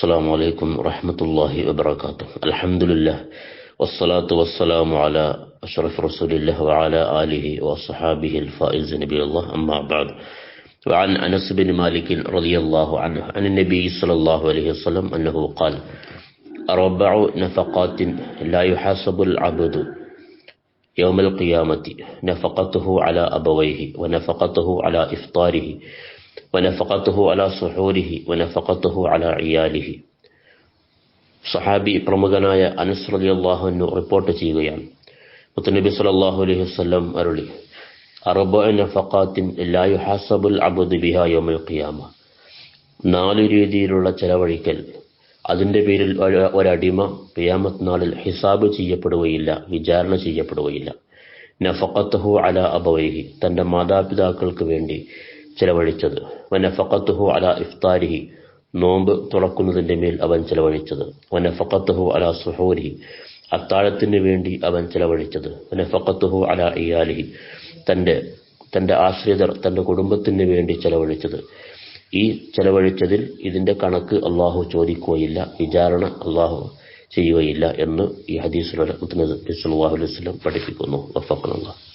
السلام عليكم ورحمة الله وبركاته. الحمد لله والصلاة والسلام على أشرف رسول الله وعلى آله وصحابه الفائز نبي الله. أما بعد وعن أنس بن مالك رضي الله عنه عن النبي صلى الله عليه وسلم أنه قال أربع نفقات لا يحاسب العبد يوم القيامة نفقته على أبويه ونفقته على إفطاره. വനഫക്കത്തുഹു അല സുഹൂരിഹി വനഫക്കത്തുഹു അല ഇയാലിഹി സഹാബി പ്രമുഖനായ അനുസ്രതി അള്ളാഹുനു റിപ്പോർട്ട് ചെയ്യുകയാണ്. മുത്തനബി സലാഹു അലൈഹി വസ്ലം അരുളി അറബുൽ നാലു രീതിയിലുള്ള ചെലവഴിക്കൽ. അതിന്റെ പേരിൽ ഒരടിമ ഖിയാമത്ത് നാളിൽ ഹിസാബ് ചെയ്യപ്പെടുകയില്ല വിചാരണ ചെയ്യപ്പെടുകയില്ല. നഫക്കത്തുഹു അല അബവൈഹി തന്റെ മാതാപിതാക്കൾക്ക് വേണ്ടി ചെലവഴിച്ചത്. വനഫഖത്തുഹു അല ഇഫ്താരിഹി. നോമ്പ് തുറക്കുന്നതിന്റെ മേൽ അവൻ ചെലവഴിച്ചത്. വനഫഖത്തുഹു അല സുഹൂരിഹി. അത്താഴത്തിന് വേണ്ടി അവൻ ചെലവഴിച്ചത്. വനഫഖത്തുഹു അല ഇയാലിഹി. തന്റെ തന്റെ ആശ്രിതർ തന്റെ കുടുംബത്തിന് വേണ്ടി ചെലവഴിച്ചത്. ഈ ചെലവഴിച്ചതിൽ ഇതിന്റെ കണക്ക് അള്ളാഹു ചോദിക്കുകയില്ല. വിചാരണ അള്ളാഹു ചെയ്യുകയില്ല എന്ന് ഈ ഹദീസിലൂടെ മുത്തനബി അലൈഹി വസല്ലം പഠിപ്പിക്കുന്നു. വഫഖനല്ലാഹ്.